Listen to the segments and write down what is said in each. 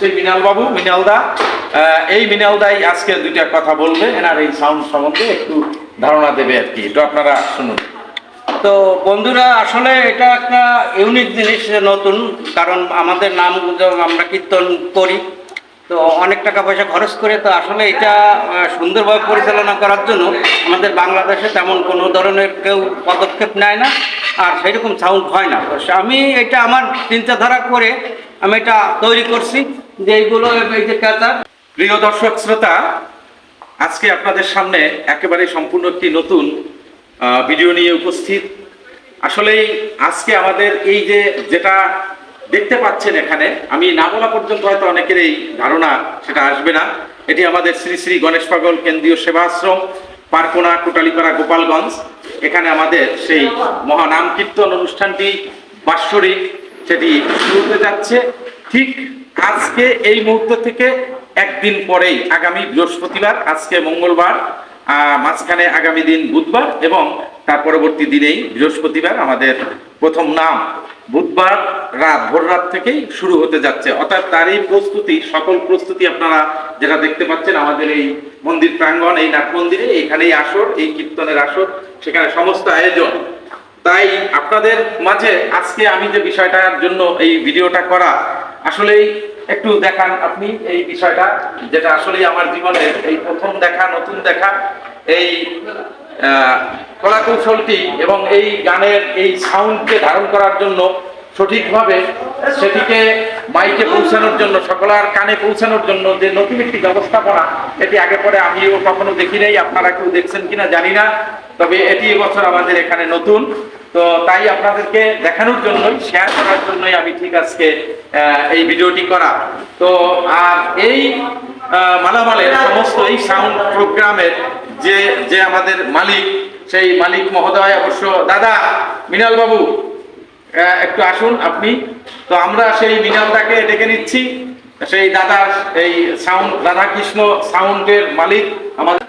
সেই মিনাল বাবু মিনাল দা এই মিনাল দাই আজকে দুইটা কথা বলবে। এনার এই সাউন্ড সম্বন্ধে একটু ধারণা দেবে আর কি। একটু আপনারা শুনুন। তো বন্ধুরা, আসলে এটা একটা ইউনিক জিনিস নতুন, কারণ আমাদের নাম আমরা কীর্তন করি। তো অনেক টাকা পয়সা খরচ করে, তো আসলে এটা সুন্দরভাবে পরিচালনা করার জন্য আমাদের বাংলাদেশে তেমন কোনো ধরনের কেউ পদক্ষেপ নেয় না, আর সেরকম সাউন্ড হয় না। আমি এটা আমার চিন্তাধারা করে আমি এটা তৈরি করছি। যে এইগুলো এই যে কাতার। প্রিয় দর্শক শ্রোতা, আজকে আপনাদের সামনে একেবারে সম্পূর্ণ একটি নতুন ভিডিও নিয়ে উপস্থিত। আসলেই আজকে আমাদের এই যে যেটা দেখতে পাচ্ছেন এখানে, আমি না বলা পর্যন্ত হয়তো অনেকের এই ধারণা সেটা আসবে না। এটি আমাদের শ্রী শ্রী গণেশ পাগল কেন্দ্রীয় সেবাশ্রম, পারকোনা, কোটালীপাড়া, গোপালগঞ্জ। এখানে আমাদের সেই মহানাম কীর্তন অনুষ্ঠানটি বাৎসরিক, সেটি শুরু হতে যাচ্ছে। ঠিক আজকে এই মুহূর্ত থেকে একদিন পরেই আগামী বৃহস্পতিবার, আজকে মঙ্গলবার মাঝখানে আগামী দিন বুধবার এবং তার পরবর্তী দিনেই বৃহস্পতিবার আমাদের প্রথম নাম বুধবার রাত, ভোর রাত থেকেই শুরু হতে যাচ্ছে। অর্থাৎ তারই প্রস্তুতি, সকল প্রস্তুতি আপনারা যেটা দেখতে পাচ্ছেন, আমাদের এই মন্দির প্রাঙ্গণ, এই নাট মন্দিরে, এখানেই আসর, এই কীর্তনের আসর, সেখানে সমস্ত আয়োজন। তাই আপনাদের মাঝে আজকে আমি যে বিষয়টার জন্য এই ভিডিওটা করা, আসলেই একটু দেখান আপনি এই বিষয়টা, যেটা আসলেই আমার জীবনে এই প্রথম দেখা, নতুন দেখা, এই কলাকৌশলটি কলা কৌশলটি এবং এই গানের এই সাউন্ডকে ধারণ করার জন্য সঠিকভাবে সেটিকে মাইকে পৌঁছানোর জন্য সকলার কানে পৌঁছানোর জন্য যে নতুন একটি ব্যবস্থাপনা, এটি আগে পরে আমিও কখনো দেখি নাই, আপনারা কেউ দেখছেন কিনা জানি না, তবে এটি এবছর আমাদের এখানে নতুন। তো তাই আপনাদেরকে দেখানোর জন্যই শেয়ার করার জন্যই আমি ঠিক আজকে এই ভিডিওটি করা। তো, আর এই মালামালের সমস্ত এই সাউন্ড প্রোগ্রামের যে যে আমাদের মালিক, সেই মালিক মহোদয় অবশ্য, দাদা মিনাল বাবু একটু আসুন আপনি। তো আমরা সেই মিনালদাকে ডেকে নিচ্ছি। সেই দাদা এই সাউন্ড রাধাকৃষ্ণ সাউন্ডের মালিক আমাদের।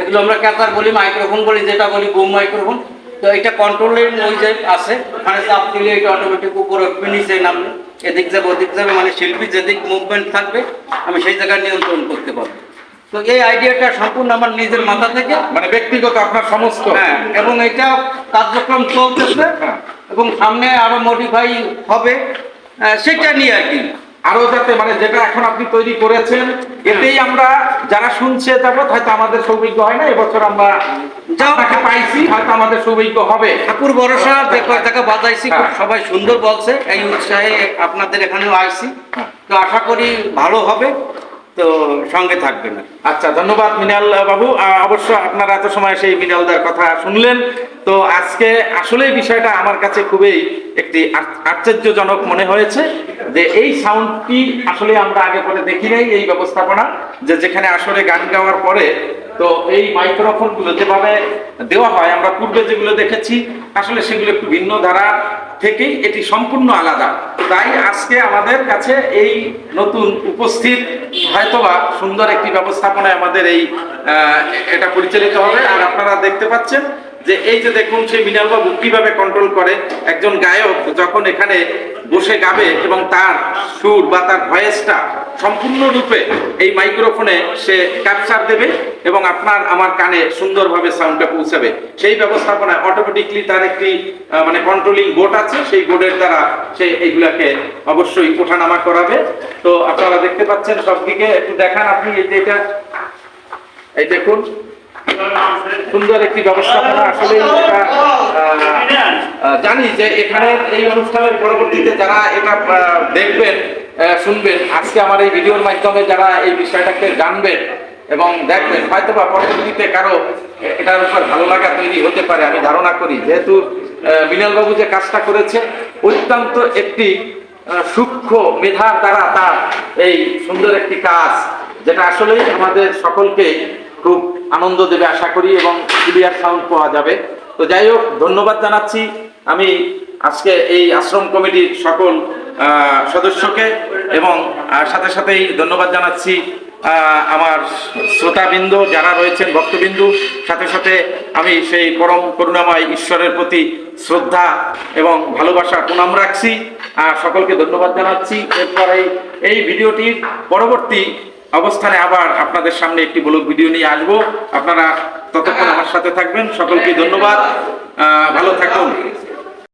এগুলো আমরা ক্যাতার বলি মাইক্রোফোন বলি যেটা বলি বুম মাইক্রোফোন। তো এটা কন্ট্রোলের ওই যে আছে ওখানে চাপ দিলে এটা অটোমেটিক উপরে নিচে নামবে। এদিক যাবে ওদিক যাবে মানে শিল্পী যেদিক মুভমেন্ট থাকবে আমি সেই জায়গায় নিয়ন্ত্রণ করতে পারব। তো এই আইডিয়াটা সম্পূর্ণ আমার নিজের মাথা থেকে। মানে ব্যক্তিগত আপনার সমস্ত? হ্যাঁ এবং এটা কার্যক্রম চলতেছে। হ্যাঁ। এবং সামনে আরও মডিফাই হবে সেটা নিয়ে আর কি আরও যাতে মানে যেটা এখন আপনি তৈরি করেছেন এতেই আমরা যারা শুনছে যাবত হয়তো আমাদের সৌভাগ্য হয় না এবছর আমরা। আপনাকে পাইছি হয়তো আমাদের সৌভাগ্য হবে ঠাকুর ভরসা যে কয় বাজাইছি হ্যাঁ। সবাই সুন্দর বলছে এই উৎসাহে আপনাদের এখানেও আইছি হ্যাঁ। তো আশা করি ভালো হবে তো সঙ্গে থাকবেন আচ্ছা ধন্যবাদ মিনাল বাবু অবশ্য আপনারা এত সময় সেই মিনালদার কথা শুনলেন তো আজকে আসলে বিষয়টা আমার কাছে খুবই একটি আশ্চর্যজনক মনে হয়েছে যে এই সাউন্ডটি আসলে আমরা আগে পরে দেখি নাই এই ব্যবস্থাপনা, যে যেখানে আসলে গান গাওয়ার পরে তো এই মাইক্রোফোনগুলো যেভাবে দেওয়া হয়, আমরা পূর্বে যেগুলো দেখেছি, আসলে সেগুলো একটু ভিন্ন ধারা থেকেই এটি সম্পূর্ণ আলাদা। তাই আজকে আমাদের কাছে এই নতুন উপস্থিত হয়তোবা সুন্দর একটি ব্যবস্থাপনায় আমাদের এই এটা পরিচালিত হবে। আর আপনারা দেখতে পাচ্ছেন যে এই যে দেখুন সেই মিনাল বাবু কীভাবে কন্ট্রোল করে একজন গায়ক যখন এখানে বসে গাবে এবং তার সুর বা তার ভয়েসটা সম্পূর্ণরূপে এই মাইক্রোফোনে সে ক্যাপচার দেবে এবং আপনার আমার কানে সুন্দরভাবে সাউন্ডটা পৌঁছাবে। সেই ব্যবস্থাপনায় অটোমেটিকলি তার একটি মানে কন্ট্রোলিং বোর্ড আছে, সেই বোর্ডের দ্বারা সে এইগুলাকে অবশ্যই ওঠানামা করাবে। তো আপনারা দেখতে পাচ্ছেন সবদিকে। একটু দেখান আপনি এই যে এটা। এই দেখুন। সুন্দর একটি ব্যবস্থাপনা। আসলে জানি যে এখানে এই অনুষ্ঠানের পরবর্তীতে যারা এটা দেখবেন শুনবেন, আজকে আমার এই ভিডিওর মাধ্যমে যারা এই বিষয়টাকে জানবেন এবং দেখবেন হয়তো বা পরবর্তীতে কারও এটার উপর ভালো লাগা তৈরি হতে পারে, আমি ধারণা করি। যেহেতু বিনাল বাবু যে কাজটা করেছে, অত্যন্ত একটি সূক্ষ্ম মেধার দ্বারা তার এই সুন্দর একটি কাজ, যেটা আসলেই আমাদের সকলকে খুব আনন্দ দেবে আশা করি এবং ক্লিয়ার সাউন্ড পাওয়া যাবে। তো যাই হোক, ধন্যবাদ জানাচ্ছি। আমি আজকে এই আশ্রম কমিটির সকল সদস্যকে এবং সাথে সাথেই ধন্যবাদ জানাচ্ছি আমার শ্রোতাবৃন্দ যারা রয়েছেন, ভক্তবিন্দু। সাথে সাথে আমি সেই পরম করুণাময় ঈশ্বরের প্রতি শ্রদ্ধা এবং ভালোবাসা প্রণাম রাখছি। সকলকে ধন্যবাদ জানাচ্ছি। এরপরে এই ভিডিওটির পরবর্তী অবস্থানে আবার আপনাদের সামনে একটি ব্লগ ভিডিও নিয়ে আসব। আপনারা ততক্ষণ আমার সাথে থাকবেন। সকলকে ধন্যবাদ। ভালো থাকুন।